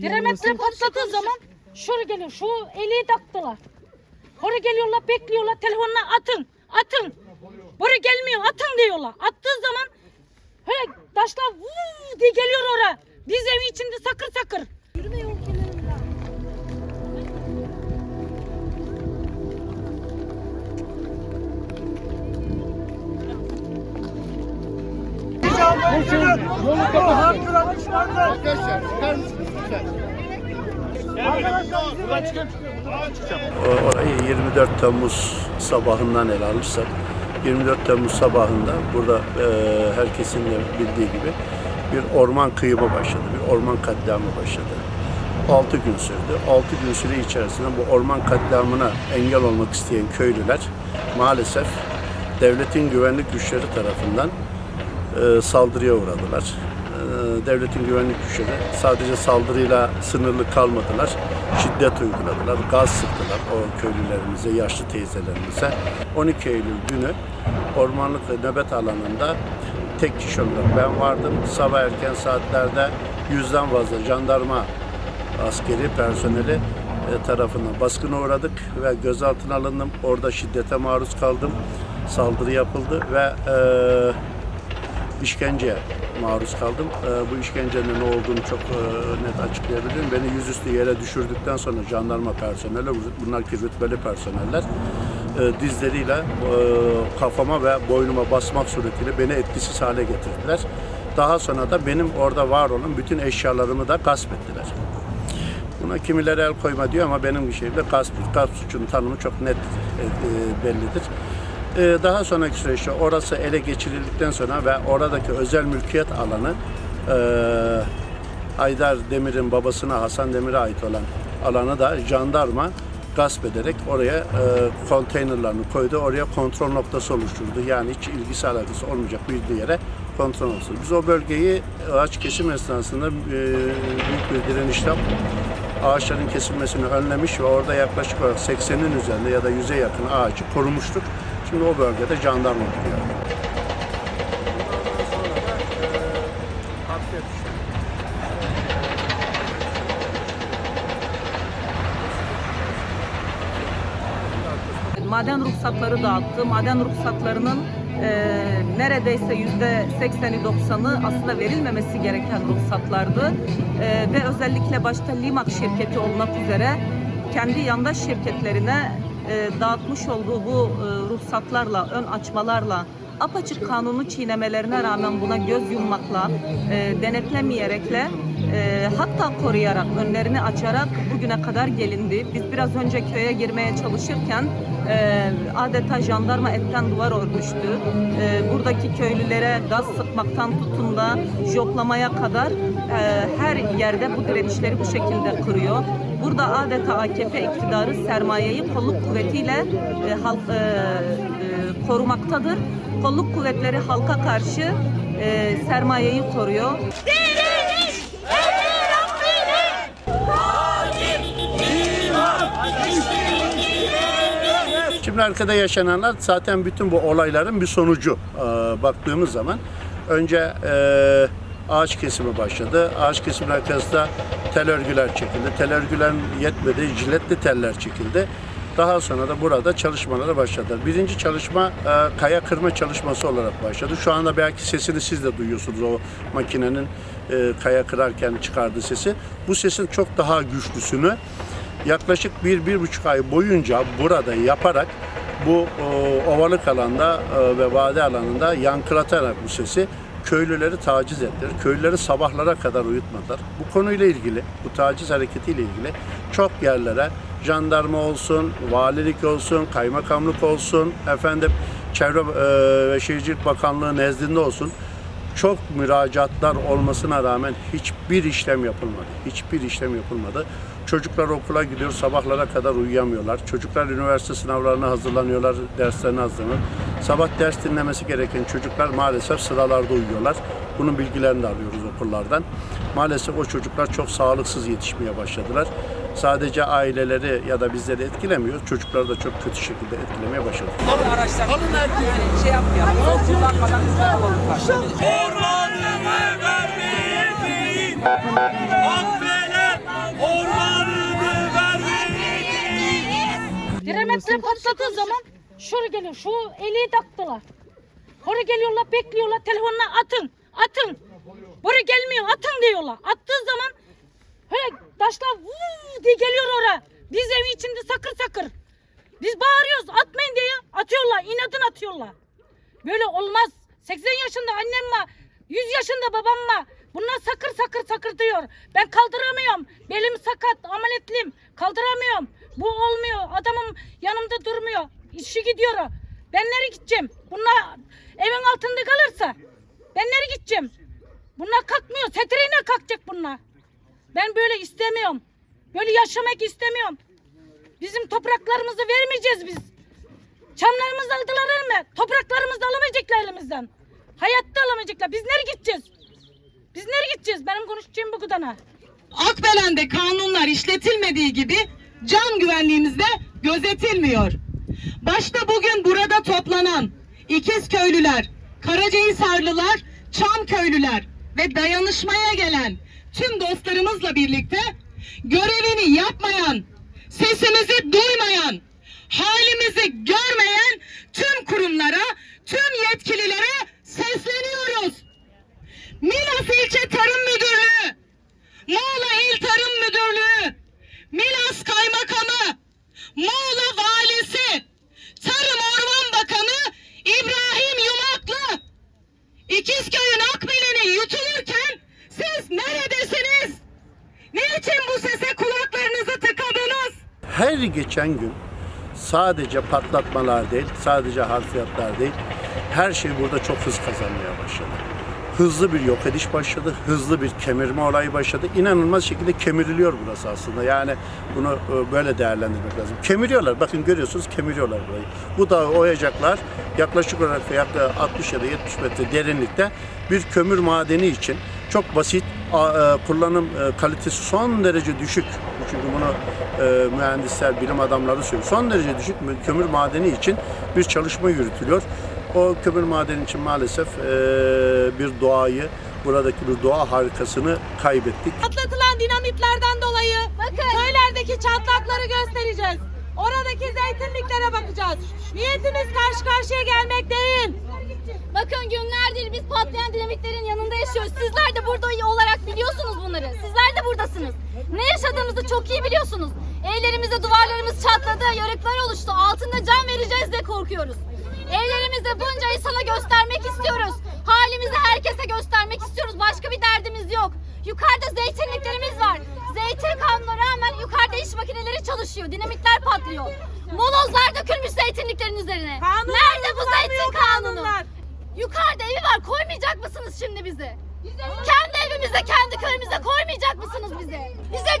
Diremetre patladığı zaman şuraya geliyor. Şu eli taktılar. Oraya geliyorlar bekliyorlar telefonla atın atın. Buraya gelmiyor atın diyorlar. Attığı zaman he taşlar vuu diye geliyor oraya. Biz evin içinde sakır sakır. Yürüme yol kenarında. O- Orayı 24 Temmuz sabahından ele alırsak 24 Temmuz sabahında burada e, herkesin de bildiği gibi bir orman kıyımı başladı. Bir orman katliamı başladı. 6 gün sürdü. 6 gün süre içerisinde bu orman katliamına engel olmak isteyen köylüler maalesef devletin güvenlik güçleri tarafından e, saldırıya uğradılar. E, devletin güvenlik güçleri sadece saldırıyla sınırlı kalmadılar. Şiddet uyguladılar, gaz sıktılar o köylülerimize, yaşlı teyzelerimize. 12 Eylül günü ormanlık nöbet alanında tek kişi olarak ben vardım. Sabah erken saatlerde yüzden fazla jandarma askeri personeli e, tarafından baskına uğradık ve gözaltına alındım. Orada şiddete maruz kaldım. Saldırı yapıldı ve e, işkenceye maruz kaldım. Ee, bu işkencenin ne olduğunu çok e, net açıklayabilirim. Beni yüzüstü yere düşürdükten sonra jandarma personeli, bunlar ki rütbeli personeller, e, dizleriyle e, kafama ve boynuma basmak suretiyle beni etkisiz hale getirdiler. Daha sonra da benim orada var olan bütün eşyalarımı da gasp ettiler. Buna kimileri el koyma diyor ama benim bir şeyimde gasp, gasp suçunun tanımı çok net e, e, bellidir. E, daha sonraki süreçte orası ele geçirildikten sonra ve oradaki özel mülkiyet alanı e, Haydar Demir'in babasına Hasan Demir'e ait olan alanı da jandarma gasp ederek oraya e, konteynerlarını koydu. Oraya kontrol noktası oluşturdu. Yani hiç ilgisi alakası olmayacak bir yere kontrol noktası. Biz o bölgeyi ağaç kesim esnasında e, büyük bir direnişle ağaçların kesilmesini önlemiş ve orada yaklaşık olarak 80'in üzerinde ya da 100'e yakın ağacı korumuştuk. Şimdi o bölgede jandarma duruyor. Maden ruhsatları dağıttı. Maden ruhsatlarının e, neredeyse yüzde 80'i 90'ı aslında verilmemesi gereken ruhsatlardı. E, ve özellikle başta Limak şirketi olmak üzere kendi yandaş şirketlerine e, dağıtmış olduğu bu e, ruhsatlarla, ön açmalarla apaçık kanunu çiğnemelerine rağmen buna göz yummakla, e, denetlemeyerekle e, hatta koruyarak, önlerini açarak bugüne kadar gelindi. Biz biraz önce köye girmeye çalışırken e, adeta jandarma etten duvar örmüştü. Buradaki köylülere gaz sıkmaktan tutun da joplamaya kadar her yerde bu direnişleri bu şekilde kırıyor. Burada adeta AKP iktidarı sermayeyi kolluk kuvvetiyle e, halk, e, e, korumaktadır. Kolluk kuvvetleri halka karşı e, sermayeyi koruyor. Şimdi arkada yaşananlar zaten bütün bu olayların bir sonucu Ee, baktığımız zaman. Önce e, ağaç kesimi başladı. Ağaç kesimi arkasında tel örgüler çekildi. Tel örgüler yetmedi, jiletli teller çekildi. Daha sonra da burada çalışmalara başladılar. Birinci çalışma e, kaya kırma çalışması olarak başladı. Şu anda belki sesini siz de duyuyorsunuz o makinenin e, kaya kırarken çıkardığı sesi. Bu sesin çok daha güçlüsünü yaklaşık bir, bir buçuk ay boyunca burada yaparak bu o, ovalık alanda e, ve vade alanında yankılatarak bu sesi köylüleri taciz ettiler. Köylüleri sabahlara kadar uyutmadılar. Bu konuyla ilgili, bu taciz hareketiyle ilgili çok yerlere jandarma olsun, valilik olsun, kaymakamlık olsun, efendim Çevre e, ve Şehircilik Bakanlığı nezdinde olsun çok müracaatlar olmasına rağmen hiçbir işlem yapılmadı. Hiçbir işlem yapılmadı. Çocuklar okula gidiyor, sabahlara kadar uyuyamıyorlar. Çocuklar üniversite sınavlarına hazırlanıyorlar, derslerine hazırlanıyorlar. Sabah ders dinlemesi gereken çocuklar maalesef sıralarda uyuyorlar. Bunun bilgilerini de alıyoruz okullardan. Maalesef o çocuklar çok sağlıksız yetişmeye başladılar sadece aileleri ya da bizleri etkilemiyor. Çocukları da çok kötü şekilde etkilemeye başladı. Alın araçlar. Alın herkes. Yani şey yapmayalım. Yol kullanmadan hızlı alalım. Ormanımı vermeyin. Akbeler ormanımı vermeyin. Diremetle patladığı zaman şöyle geliyor. Şu eli taktılar. Oraya geliyorlar bekliyorlar. Telefonuna atın. Atın. Buraya gelmiyor atın diyorlar. Attığı zaman böyle taşlar vuu diye geliyor oraya. Biz evin içinde sakır sakır. Biz bağırıyoruz atmayın diye atıyorlar. inadın atıyorlar. Böyle olmaz. 80 yaşında annem var. 100 yaşında babam var. Bunlar sakır sakır sakır diyor. Ben kaldıramıyorum. Belim sakat, ameliyatlıyım. Kaldıramıyorum. Bu olmuyor. Adamım yanımda durmuyor. İşi gidiyor. Ben nereye gideceğim? Bunlar evin altında kalırsa ben nereye gideceğim? Bunlar kalkmıyor. Setirine kalkacak bunlar. Ben böyle istemiyorum. Böyle yaşamak istemiyorum. Bizim topraklarımızı vermeyeceğiz biz. Çamlarımızı aldılar elime. Topraklarımızı alamayacaklar elimizden. Hayatta alamayacaklar. Biz nereye gideceğiz? Biz nereye gideceğiz? Benim konuşacağım bu kadar. Akbelen'de kanunlar işletilmediği gibi can güvenliğimiz de gözetilmiyor. Başta bugün burada toplanan ikiz köylüler, Karacahisarlılar, Çam köylüler ve dayanışmaya gelen tüm dostlarımızla birlikte görevini yapmayan, sesimizi duymayan, halimizi görmeyen tüm kurumlara, tüm yetkililere sesleniyoruz. Milas İlçe Tarım Müdürlüğü, Muğla İl Tarım Müdürlüğü, Milas Kaymakamı, Muğla Valisi, Tarım Orman Bakanı İbrahim Yumaklı, İkizköy'ün Akbelen'i yutulurken neredesiniz? Niçin bu sese kulaklarınızı tıkadınız? Her geçen gün sadece patlatmalar değil, sadece harfiyatlar değil, her şey burada çok hız kazanmaya başladı. Hızlı bir yok ediş başladı, hızlı bir kemirme olayı başladı. İnanılmaz şekilde kemiriliyor burası aslında. Yani bunu e, böyle değerlendirmek lazım. Kemiriyorlar, bakın görüyorsunuz kemiriyorlar burayı. Bu dağı oyacaklar. Yaklaşık olarak yaklaşık 60 ya da 70 metre derinlikte bir kömür madeni için çok basit, e, kullanım e, kalitesi son derece düşük. Çünkü bunu e, mühendisler, bilim adamları söylüyor. Son derece düşük kömür madeni için bir çalışma yürütülüyor. O kömür madeni için maalesef bir doğayı, buradaki bir doğa harikasını kaybettik. Patlatılan dinamitlerden dolayı köylerdeki çatlakları göstereceğiz. Oradaki zeytinliklere bakacağız. Niyetimiz karşı karşıya gelmek değil. Bakın günlerdir biz patlayan dinamitlerin yanında yaşıyoruz. Sizler de burada olarak biliyorsunuz bunları. Sizler de buradasınız. Ne yaşadığımızı çok iyi biliyorsunuz. Evlerimizde duvarlarımız çatladı, yarıklar oluştu. Altında can vereceğiz de korkuyoruz. Evlerimizde bunca insana göstermek istiyoruz. Halimizi herkese göstermek istiyoruz. Başka bir derdimiz yok. Yukarıda zeytinliklerimiz var. Zeytin kanuna rağmen yukarıda iş makineleri çalışıyor. Dinamitler patlıyor. Molozlar dökülmüş zeytinliklerin üzerine. Kanunlar Nerede bu uygulanmıyor zeytin kanunu? kanunlar. Yukarıda evi var koymayacak mısınız şimdi bizi? Kendi evimize, kendi köyümüze koymayacak mısınız bizi? Bize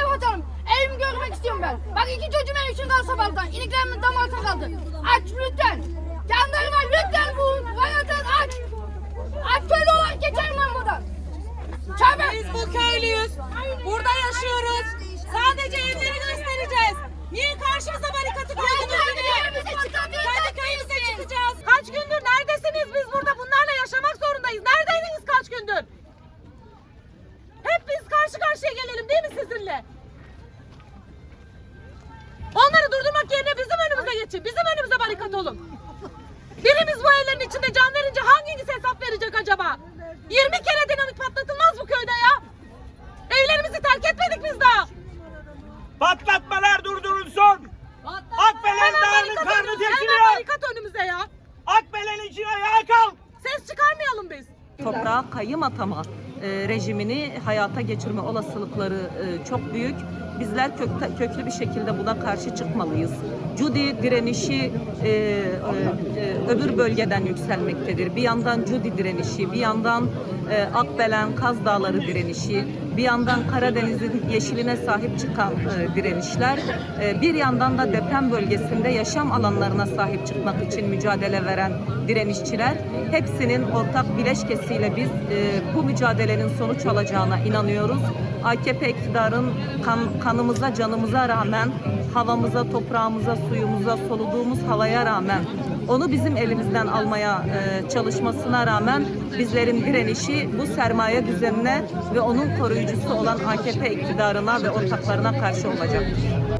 sev vatanım. Evimi görmek istiyorum ben. Bak iki çocuğum için kaldı sabahtan. İneklerimin dam altına kaldı. Aç lütfen. Kendi evime lütfen bu hayatın aç. Aç köylü olarak geçerim ben buradan. Çabuk. Biz bu köylüyüz. Burada yaşıyoruz. Sadece evleri göstereceğiz. Niye karşımıza barikatı koydunuz? kendi yine? köyümüze çıkamıyoruz Kendi hep köyümüze biz. çıkacağız. Kaç gündür neredesiniz biz burada? Bunlarla yaşamak zorundayız. Neredeydiniz kaç gündür? Hep biz karşı karşıya gelelim değil mi sizinle? Onları durdurmak yerine bizim önümüze geçin. Bizim önümüze barikat olun. Birimiz bu evlerin içinde can verince hanginiz hesap verecek acaba? 20 kere dinamit patlatılmaz bu köyde ya. Evlerimizi terk etmedik biz daha. Patlatmalar durdurulsun. Akbelen dağının karnı kesiliyor. barikat önümüze ya. Akbelen için ayağa kalk. Ses çıkarmayalım biz. toprağa kayım atama e, rejimini hayata geçirme olasılıkları e, çok büyük. Bizler köklü bir şekilde buna karşı çıkmalıyız. Cudi direnişi e, e, e, öbür bölgeden yükselmektedir. Bir yandan Cudi direnişi, bir yandan e, Akbelen, Kaz Dağları direnişi, bir yandan Karadeniz'in yeşiline sahip çıkan e, direnişler, e, bir yandan da deprem bölgesinde yaşam alanlarına sahip çıkmak için mücadele veren direnişçiler hepsinin ortak bileşkesiyle biz e, bu mücadelenin sonuç alacağına inanıyoruz. AKP iktidarın kan, kanımıza, canımıza rağmen, havamıza, toprağımıza, suyumuza, soluduğumuz havaya rağmen onu bizim elimizden almaya e, çalışmasına rağmen bizlerin direnişi bu sermaye düzenine ve onun koruyucusu olan AKP iktidarına ve ortaklarına karşı olacaktır.